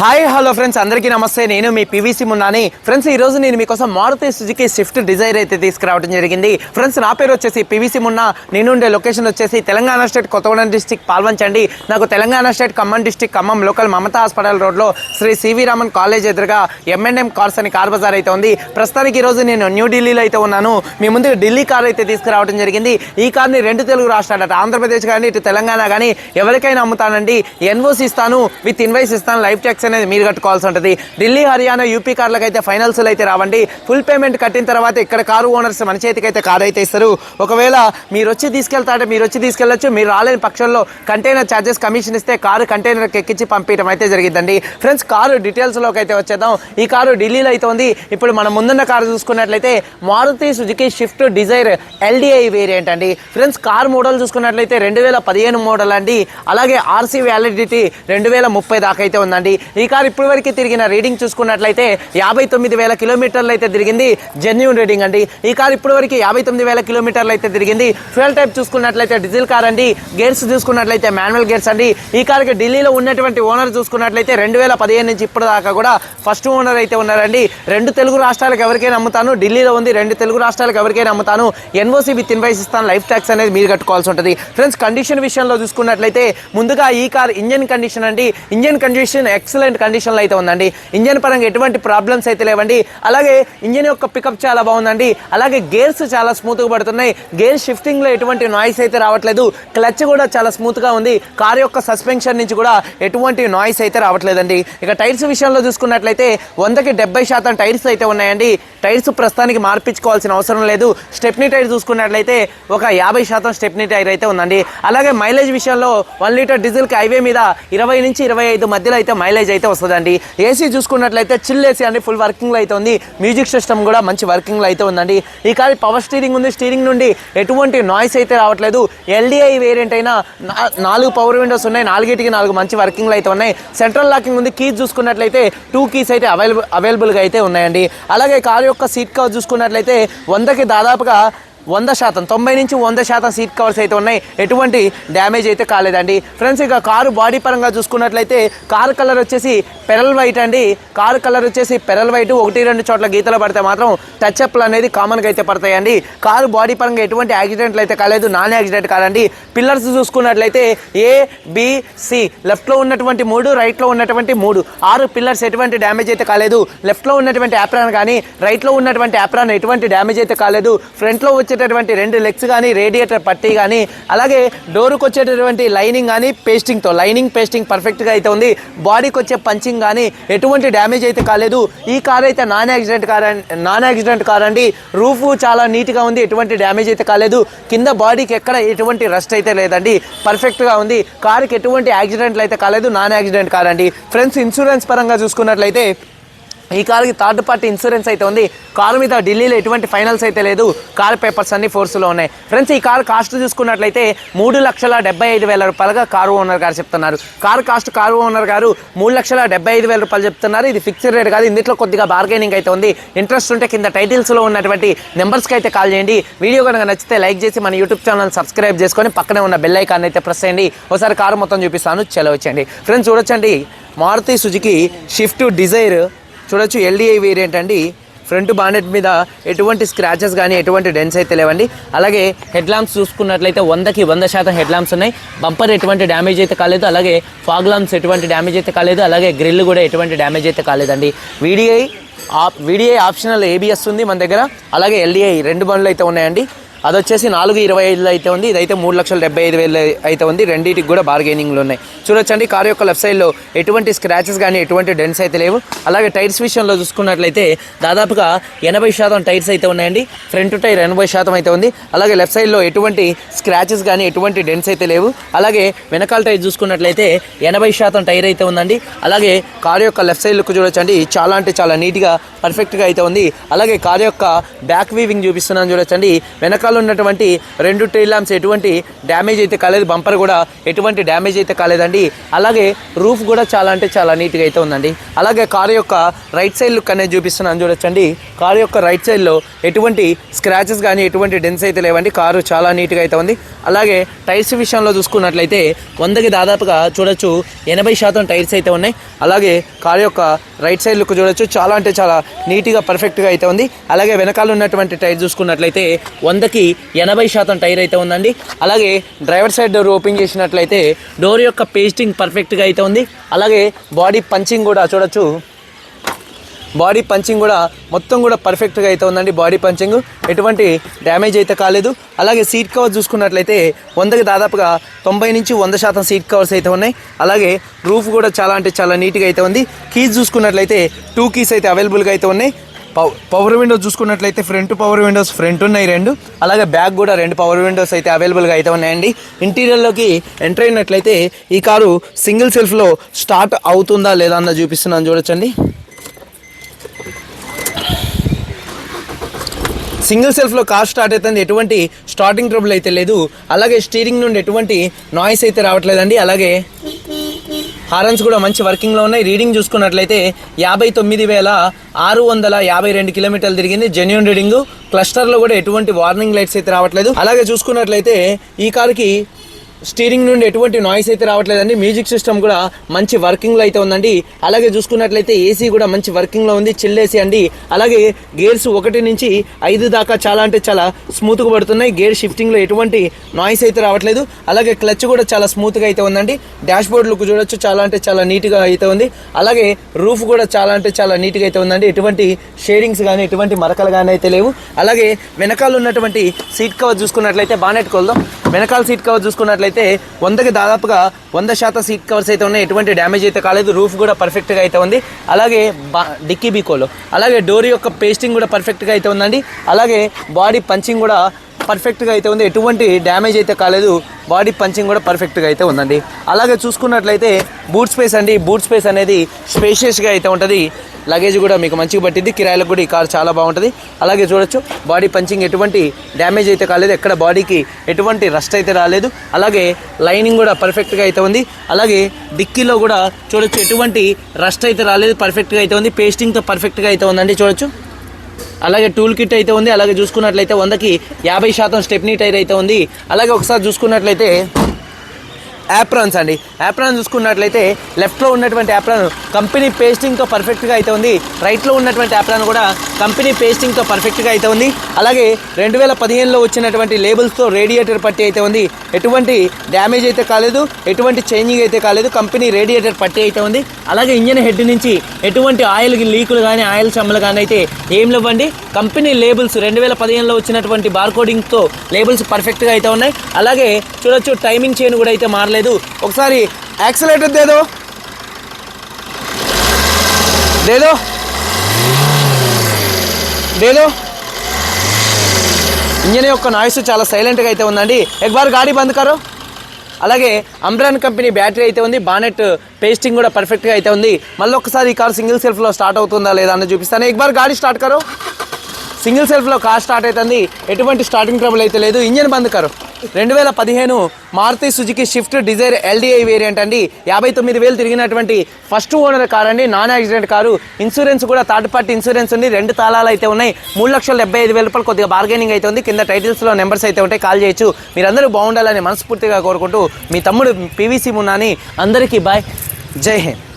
Hi hello friends. అందరికీ నమస్తే. నేను మీ పివిసి మున్నాని. ఫ్రెండ్స్ ఈ రోజు నేను మీకోసం మారుతి సుజుకి స్విఫ్ట్ డిజైర్ అయితే తీసుకురావడం జరిగింది. ఫ్రెండ్స్ నా పేరు వచ్చేసి పివిసి మున్నా. నేను ఉండే లొకేషన్ వచ్చేసి తెలంగాణ స్టేట్ కొత్తగూడెం డిస్టిక్ పాల్వంచండి నాకు Telangana state Khammam district Khammam local Mamata hospital రోడ్లో Shri C V Raman college ఎదురుగా ఎంఎన్ఎం కార్స్ అని కార్ బజార్ అయితే ఉంది. ప్రస్తుతానికి ఈ రోజు నేను న్యూఢిల్లీలో అయితే ఉన్నాను. మీ ముందు ఢిల్లీ కార్ అయితే తీసుకురావడం జరిగింది. ఈ కార్ని రెండు తెలుగు రాష్ట్రాలు ఆంధ్రప్రదేశ్ కానీ ఇటు తెలంగాణ కానీ ఎవరికైనా అమ్ముతానండి. ఎన్ఓసి ఇస్తాను విత్ ఇన్వైస్ ఇస్తాను లైఫ్ ట్యాక్స్ అనేది మీరు కట్టుకోవాల్సి ఉంటుంది. ఢిల్లీ హర్యానా యూపీ కార్లకు అయితే ఫైనల్స్లో అయితే రావండి. ఫుల్ పేమెంట్ కట్టిన తర్వాత ఇక్కడ కారు ఓనర్స్ మన చేతికి అయితే కారు అయితే ఇస్తారు. ఒకవేళ మీరు వచ్చి తీసుకెళ్తారంటే మీరు వచ్చి తీసుకెళ్ళొచ్చు. మీరు రాలేని పక్షంలో కంటైనర్ ఛార్జెస్ కమిషన్ ఇస్తే కారు కంటైనర్కి ఎక్కించి పంపించడం అయితే జరిగిందండి ఫ్రెండ్స్ కారు డీటెయిల్స్లోకి అయితే వచ్చేద్దాం. ఈ కారు ఢిల్లీలో అయితే ఉంది. ఇప్పుడు మనం ముందున్న కారు చూసుకున్నట్లయితే Maruti Suzuki Swift Dzire LDI variant అండి. ఫ్రెండ్స్ కార్ మోడల్ చూసుకున్నట్లయితే రెండు వేల పదిహేను మోడల్ అండి. అలాగే ఆర్సీ వ్యాలిడిటీ రెండు వేల ముప్పై దాకా అయితే ఉందండి. ఈ ఈ కార్ ఇప్పటి వరకు తిరిగిన రీడింగ్ చూసుకున్నట్లయితే యాభై తొమ్మిది వేల కిలోమీటర్లు అయితే తిరిగింది. జెన్యున్ రీడింగ్ అండి. ఈ కార్ ఇప్పటి వరకు యాభై తొమ్మిది వేల కిలోమీటర్లు అయితే తిరిగింది. ఫ్యూయల్ టైప్ చూసుకున్నట్లయితే డీజిల్ కార్ అండి. గేర్స్ చూసుకున్నట్లయితే మాన్యువల్ గేర్స్ అండి. ఈ కార్కి ఢిల్లీలో ఉన్నటువంటి ఓనర్ చూసుకున్నట్లయితే రెండు వేల పదిహేను నుంచి ఇప్పటి దాకా కూడా ఫస్ట్ ఓనర్ అయితే ఉన్నారండి. రెండు తెలుగు రాష్ట్రాలకు ఎవరికైనా అమ్ముతాను. ఢిల్లీలో ఉంది రెండు తెలుగు రాష్ట్రాలకు ఎవరికైనా అమ్ముతాను. ఎన్ఓసి విత్ ఇన్వైస్ ఇస్తాను. లైఫ్ ట్యాక్స్ అనేది మీరు కట్టుకోవాల్సి ఉంటుంది. ఫ్రెండ్స్ కండిషన్ విషయంలో చూసుకున్నట్లయితే ముందుగా ఈ కార్ ఇంజన్ కండిషన్ అండి. ఇంజన్ కండిషన్ ఎక్సలెంట్ కండిషన్లో అయితే ఉందండి. ఇంజన్ పరంగా ఎటువంటి ప్రాబ్లమ్స్ అయితే లేవండి. అలాగే ఇంజన్ యొక్క పికప్ చాలా బాగుందండి. అలాగే గేర్స్ చాలా స్మూత్గా పడుతున్నాయి. గేర్ షిఫ్టింగ్లో ఎటువంటి నాయిస్ అయితే రావట్లేదు. క్లచ్ కూడా చాలా స్మూత్గా ఉంది. కార్ యొక్క సస్పెన్షన్ నుంచి కూడా ఎటువంటి నాయిస్ అయితే రావట్లేదండి. ఇక టైర్స్ విషయంలో చూసుకున్నట్లయితే వందకి డెబ్బై శాతం టైర్స్ అయితే ఉన్నాయండి. టైర్స్ ప్రస్తుతానికి మార్పించుకోవాల్సిన అవసరం లేదు. స్టెప్నీ టైర్ చూసుకున్నట్లయితే ఒక యాభై శాతం స్టెప్నీ టైర్ అయితే ఉందండి. అలాగే మైలేజ్ విషయంలో వన్ లీటర్ డీజిల్కి హైవే మీద ఇరవై నుంచి ఇరవై ఐదు మధ్యలో అయితే మైలేజ్ అయితే అయితే వస్తుందండి. ఏసీ చూసుకున్నట్లయితే చిల్ ఏసీ అండి ఫుల్ వర్కింగ్లో అయితే ఉంది. మ్యూజిక్ సిస్టమ్ కూడా మంచి వర్కింగ్లో అయితే ఉందండి. ఈ కారు పవర్ స్టీరింగ్ ఉంది. స్టీరింగ్ నుండి ఎటువంటి నాయిస్ అయితే రావట్లేదు. ఎల్డిఐ వేరియంట్ అయినా నాలుగు పవర్ విండోస్ ఉన్నాయి. నాలుగిటికి నాలుగు మంచి వర్కింగ్లు అయితే ఉన్నాయి. సెంట్రల్ లాకింగ్ ఉంది. కీస్ చూసుకున్నట్లయితే టూ కీస్ అయితే అవైలబుల్ అవైలబుల్గా అయితే ఉన్నాయండి. అలాగే కారు యొక్క సీట్ కవర్ చూసుకున్నట్లయితే వందకి దాదాపుగా వంద శాతం తొంభై నుంచి వంద శాతం సీట్ కవర్స్ అయితే ఉన్నాయి. ఎటువంటి డ్యామేజ్ అయితే కాలేదండి. ఫ్రెండ్స్ ఇక కారు బాడీ పరంగా చూసుకున్నట్లయితే కారు కలర్ వచ్చేసి పెరల్ వైట్ అండి. కారు కలర్ వచ్చేసి పెరల్ వైట్. ఒకటి రెండు చోట్ల గీతలు పడితే మాత్రం టచ్ అప్లు అనేది కామన్గా అయితే పడతాయండి. కారు బాడీ పరంగా ఎటువంటి యాక్సిడెంట్లు అయితే కాలేదు. నాన్ యాక్సిడెంట్ కాదండి. పిల్లర్స్ చూసుకున్నట్లయితే ఏ బిసి లెఫ్ట్లో ఉన్నటువంటి మూడు రైట్లో ఉన్నటువంటి మూడు. ఆరు పిల్లర్స్ ఎటువంటి డ్యామేజ్ అయితే కాలేదు. లెఫ్ట్లో ఉన్నటువంటి యాప్రాన్ కానీ రైట్లో ఉన్నటువంటి యాప్రాన్ ఎటువంటి డ్యామేజ్ అయితే కాలేదు. ఫ్రంట్లో వచ్చేటటువంటి రెండు లెగ్స్ కానీ రేడియేటర్ పట్టీ కానీ అలాగే డోర్కి వచ్చేటటువంటి లైనింగ్ కానీ పేస్టింగ్తో లైనింగ్ పేస్టింగ్ పర్ఫెక్ట్గా అయితే ఉంది. బాడీకి వచ్చే పంచింగ్ కానీ ఎటువంటి డ్యామేజ్ అయితే కాలేదు. ఈ కార్ అయితే non accident car non accident car అండి. రూఫ్ చాలా నీట్గా ఉంది ఎటువంటి డ్యామేజ్ అయితే కాలేదు. కింద బాడీకి ఎక్కడ ఎటువంటి రస్ట్ అయితే లేదండి. పర్ఫెక్ట్గా ఉంది. కార్కి ఎటువంటి యాక్సిడెంట్లు అయితే కాలేదు నాన్ యాక్సిడెంట్ కార్ అండి. ఫ్రెండ్స్ ఇన్సూరెన్స్ పరంగా చూసుకున్నట్లయితే ఈ కారుకి థర్డ్ పార్టీ ఇన్సూరెన్స్ అయితే ఉంది. కారు మీద ఢిల్లీలో ఎటువంటి ఫైనల్స్ అయితే లేదు. కార్ పేపర్స్ అన్ని ఫోర్స్లో ఉన్నాయి. ఫ్రెండ్స్ ఈ కారు కాస్ట్ చూసుకున్నట్లయితే మూడు లక్షల డెబ్బై ఐదు వేల రూపాయలుగా కారు ఓనర్ గారు చెప్తున్నారు. కార్ కాస్ట్ కారు ఓనర్ గారు మూడు లక్షల డెబ్బై ఐదు వేల రూపాయలు చెప్తున్నారు. ఇది ఫిక్స్డ్ రేట్ కాదు. ఇందులో కొద్దిగా బార్గెనింగ్ అయితే ఉంది. ఇంట్రెస్ట్ ఉంటే కింద టైటిల్స్లో ఉన్నటువంటి నెంబర్స్కి అయితే కాల్ చేయండి. వీడియో కనుక నచ్చితే లైక్ చేసి మన యూట్యూబ్ ఛానల్ సబ్స్క్రైబ్ చేసుకొని పక్కనే ఉన్న బెల్ ఐకాన్ అయితే ప్రెస్ చేయండి. ఒకసారి కారు మొత్తం చూపిస్తాను. చెలవచ్చండి ఫ్రెండ్స్ చూడొచ్చండి. మారుతి సుజుకి షిఫ్ట్ డిజైర్ చూడొచ్చు. ఎల్డిఐ వేరియంట్ అండి ఫ్రంట్ బానెట్ మీద ఎటువంటి స్క్రాచెస్ కానీ ఎటువంటి డెన్స్ అయితే లేవండి. అలాగే హెడ్ ల్యాంప్స్ చూసుకున్నట్లయితే వందకి వంద శాతం హెడ్ ల్యాంప్స్ ఉన్నాయి. బంపర్ ఎటువంటి డ్యామేజ్ అయితే కాలేదు. అలాగే ఫాగ్ ల్యాంప్స్ ఎటువంటి డ్యామేజ్ అయితే కాలేదు. అలాగే గ్రిల్ కూడా ఎటువంటి డ్యామేజ్ అయితే కాలేదండి. వీడిఐ ఆప్ వీడిఐ ఆప్షనల్ ఏబిఎస్ ఉంది మన దగ్గర. అలాగే ఎల్డిఐ రెండు బండ్లు అయితే ఉన్నాయండి. అది వచ్చేసి నాలుగు ఇరవై ఐదులో అయితే ఉంది. ఇదైతే మూడు లక్షల డెబ్బై ఐదు వేలు అయితే ఉంది. రెండింటికి కూడా బార్గెనింగ్లు ఉన్నాయి. చూడొచ్చండి కారు యొక్క లెఫ్ట్ సైడ్లో ఎటువంటి స్క్రాచెస్ కానీ ఎటువంటి డెన్స్ అయితే లేవు. అలాగే టైర్స్ విషయంలో చూసుకున్నట్లయితే దాదాపుగా ఎనభై శాతం టైర్స్ అయితే ఉన్నాయండి. ఫ్రంట్ టైర్ ఎనభై శాతం అయితే ఉంది. అలాగే లెఫ్ట్ సైడ్లో ఎటువంటి స్క్రాచెస్ కానీ ఎటువంటి డెన్స్ అయితే లేవు. అలాగే వెనకాల టైర్ చూసుకున్నట్లయితే ఎనభై శాతం టైర్ అయితే ఉందండి. అలాగే కారు యొక్క లెఫ్ట్ సైడ్ లుక్ చూడొచ్చండి. చాలా అంటే చాలా నీట్గా పర్ఫెక్ట్గా అయితే ఉంది. అలాగే కారు యొక్క బ్యాక్ వీవింగ్ చూపిస్తున్నాను చూడొచ్చండి. వెనకాల వెనకాల ఉన్నటువంటి రెండు టైల్ ల్యాంప్స్ ఎటువంటి డ్యామేజ్ అయితే కాలేదు. బంపర్ కూడా ఎటువంటి డ్యామేజ్ అయితే కాలేదండి. అలాగే రూఫ్ కూడా చాలా అంటే చాలా నీట్గా అయితే ఉందండి. అలాగే కారు యొక్క రైట్ సైడ్ లుక్ అనేది చూపిస్తున్నాను చూడొచ్చండి. కారు యొక్క రైట్ సైడ్లో ఎటువంటి స్క్రాచెస్ కానీ ఎటువంటి డెన్స్ అయితే లేవండి. కారు చాలా నీట్గా అయితే ఉంది. అలాగే టైర్స్ విషయంలో చూసుకున్నట్లయితే వందకి దాదాపుగా చూడొచ్చు ఎనభై శాతం టైర్స్ అయితే ఉన్నాయి. అలాగే కారు యొక్క రైట్ సైడ్ లుక్ చూడొచ్చు. చాలా అంటే చాలా నీట్గా పర్ఫెక్ట్గా అయితే ఉంది. అలాగే వెనకాల ఉన్నటువంటి టైర్ చూసుకున్నట్లయితే వందకి ఎనభై శాతం టైర్ అయితే ఉందండి. అలాగే డ్రైవర్ సైడ్ డోర్ ఓపెన్ చేసినట్లయితే డోర్ యొక్క పేస్టింగ్ పర్ఫెక్ట్గా అయితే ఉంది. అలాగే బాడీ పంచింగ్ కూడా చూడొచ్చు. బాడీ పంచింగ్ కూడా మొత్తం కూడా పర్ఫెక్ట్గా అయితే ఉందండి బాడీ పంచింగ్. ఎటువంటి డ్యామేజ్ అయితే కాలేదు. అలాగే సీట్ కవర్ చూసుకున్నట్లయితే వందకి దాదాపుగా తొంభై నుంచి వంద శాతం సీట్ కవర్స్ అయితే ఉన్నాయి. అలాగే రూఫ్ కూడా చాలా అంటే చాలా నీట్గా అయితే ఉంది. కీస్ చూసుకున్నట్లయితే టూ కీస్ అయితే అవైలబుల్గా అయితే ఉన్నాయి. పవర్ విండోస్ చూసుకున్నట్లయితే ఫ్రంట్ పవర్ విండోస్ ఫ్రంట్ ఉన్నాయి రెండు. అలాగే బ్యాక్ కూడా రెండు పవర్ విండోస్ అయితే అవైలబుల్గా అయితే ఉన్నాయండి. ఇంటీరియర్లోకి ఎంటర్ అయినట్లయితే ఈ కారు సింగిల్ సెల్ఫ్లో స్టార్ట్ అవుతుందా లేదా అన్న చూపిస్తున్నాను చూడొచ్చండి. సింగిల్ సెల్ఫ్లో కార్ స్టార్ట్ అవుతుంది. ఎటువంటి స్టార్టింగ్ ట్రబుల్ అయితే లేదు. అలాగే స్టీరింగ్ నుండి ఎటువంటి నాయిస్ అయితే రావట్లేదండి. అలాగే హారన్స్ కూడా మంచి వర్కింగ్లో ఉన్నాయి. రీడింగ్ చూసుకున్నట్లయితే యాభై తొమ్మిది వేల ఆరు వందల యాభై రెండు కిలోమీటర్లు తిరిగింది జెన్యున్ రీడింగ్ క్లస్టర్లో కూడా ఎటువంటి వార్నింగ్ లైట్స్ అయితే రావట్లేదు. అలాగే చూసుకున్నట్లయితే ఈ కారుకి స్టీరింగ్ నుండి ఎటువంటి నాయిస్ అయితే రావట్లేదండి. మ్యూజిక్ సిస్టమ్ కూడా మంచి వర్కింగ్లో అయితే ఉందండి. అలాగే చూసుకున్నట్లయితే ఏసీ కూడా మంచి వర్కింగ్లో ఉంది. చిల్లేసి ఏసీ అండి. అలాగే గేర్స్ ఒకటి నుంచి ఐదు దాకా చాలా అంటే చాలా స్మూత్గా పడుతున్నాయి. గేర్ షిఫ్టింగ్లో ఎటువంటి నాయిస్ అయితే రావట్లేదు. అలాగే క్లచ్ కూడా చాలా స్మూత్గా అయితే ఉందండి. డాష్ బోర్డ్ లుక్ చూడొచ్చు. చాలా అంటే చాలా నీట్గా అయితే ఉంది. అలాగే రూఫ్ కూడా చాలా అంటే చాలా నీట్గా అయితే ఉందండి. ఎటువంటి షేడింగ్స్ కానీ ఎటువంటి మరకలు కానీ అయితే లేవు. అలాగే వెనకాల ఉన్నటువంటి సీట్ కవర్ చూసుకున్నట్లయితే బానెట్ కొల్దాం. వెనకాల సీట్ కవర్ చూసుకున్నట్లయితే వందకి దాదాపుగా వంద శాతం సీట్ కవర్స్ అయితే ఉన్నాయి. ఎటువంటి డ్యామేజ్ అయితే కాలేదు. రూఫ్ కూడా పర్ఫెక్ట్గా అయితే ఉంది. అలాగే బా డిక్కీ బీకోలో అలాగే డోర్ యొక్క పేస్టింగ్ కూడా పర్ఫెక్ట్గా అయితే ఉందండి. అలాగే బాడీ పంచింగ్ కూడా పర్ఫెక్ట్గా అయితే ఉంది. ఎటువంటి డ్యామేజ్ అయితే కాలేదు. బాడీ పంచింగ్ కూడా పర్ఫెక్ట్గా అయితే ఉందండి. అలాగే చూసుకున్నట్లయితే బూట్ స్పేస్ అండి. బూట్ స్పేస్ అనేది స్పేషియస్గా అయితే ఉంటుంది. లగేజ్ కూడా మీకు మంచిగా పట్టింది. కిరాయిలకు కూడా ఈ కార్ చాలా బాగుంటుంది. అలాగే చూడొచ్చు బాడీ పంచింగ్ ఎటువంటి డ్యామేజ్ అయితే కాలేదు. ఎక్కడ బాడీకి ఎటువంటి రస్ట్ అయితే రాలేదు. అలాగే లైనింగ్ కూడా పర్ఫెక్ట్గా అయితే ఉంది. అలాగే డిక్కీలో కూడా చూడొచ్చు ఎటువంటి రస్ట్ అయితే రాలేదు. పర్ఫెక్ట్గా అయితే ఉంది. పేస్టింగ్తో పర్ఫెక్ట్గా అయితే ఉందండి చూడొచ్చు. అలాగే టూల్ కిట్ అయితే ఉంది. అలాగే చూసుకున్నట్లయితే వందకి యాభై శాతం స్టెప్నీ టైర్ అయితే ఉంది. అలాగే ఒకసారి చూసుకున్నట్లయితే యాప్రాన్స్ అండి. యాప్రాన్ చూసుకున్నట్లయితే లెఫ్ట్లో ఉన్నటువంటి యాప్రాన్ కంపెనీ పేస్టింగ్తో పర్ఫెక్ట్గా అయితే ఉంది. రైట్లో ఉన్నటువంటి యాప్రాన్ కూడా కంపెనీ పేస్టింగ్తో పర్ఫెక్ట్గా అయితే ఉంది. అలాగే రెండు వేల పదిహేనులో వచ్చినటువంటి లేబుల్స్తో రేడియేటర్ పట్టి అయితే ఉంది. ఎటువంటి డ్యామేజ్ అయితే కాలేదు ఎటువంటి చేంజింగ్ అయితే కాలేదు కంపెనీ రేడియేటర్ పట్టి అయితే ఉంది. అలాగే ఇంజన్ హెడ్ నుంచి ఎటువంటి ఆయిల్ లీకులు కానీ ఆయిల్ చమ్మలు కానీ అయితే ఏం లేవండి. కంపెనీ లేబుల్స్ రెండు వేల పదిహేనులో వచ్చినటువంటి బార్కోడింగ్తో లేబుల్స్ పర్ఫెక్ట్గా అయితే ఉన్నాయి. అలాగే చూడొచ్చు టైమింగ్ చైన్ కూడా అయితే మారలేదు. ఒకసారి యాక్సిలేటర్ దేదో. దేదో. దేదో. ఇంజన్ యొక్క నాయిస్ చాలా సైలెంట్గా అయితే ఉందండి. ఎక్బార్ గాడి బంద్ కారు అలాగే అంబ్రాన్ కంపెనీ బ్యాటరీ అయితే ఉంది. బానెట్ పేస్టింగ్ కూడా పర్ఫెక్ట్గా అయితే ఉంది. మళ్ళీ ఒకసారి ఈ కార్ సింగిల్ సెల్ఫ్లో స్టార్ట్ అవుతుందా లేదా అని చూపిస్తాను. ఎక్బార్ గాడి స్టార్ట్ కారు సింగిల్ సెల్ఫ్లో కార్ స్టార్ట్ అవుతుంది. ఎటువంటి స్టార్టింగ్ ట్రబుల్ అయితే లేదు. ఇంజన్ బంద్ కారు. రెండు వేల పదిహేను Maruti Suzuki Swift Dzire LDI variant అండి. యాభై తొమ్మిది వేలు తిరిగినటువంటి ఫస్ట్ ఓనర్ కార్ అండి. Non accident car. ఇన్సూరెన్స్ కూడా థర్డ్ పార్టీ ఇన్సూరెన్స్ ఉంది. రెండు తాళాలు అయితే ఉన్నాయి. మూడు లక్షల డెబ్బై ఐదు వేల రూపాయలు కొద్దిగా బార్గెనింగ్ అయితే ఉంది. కింద టైటిల్స్లో నెంబర్స్ అయితే ఉంటాయి. కాల్ చేయొచ్చు. మీరందరూ బాగుండాలని మనస్ఫూర్తిగా కోరుకుంటూ మీ తమ్ముడు పీవీసీ మున్నాని అందరికీ బాయ్ జై హింద్.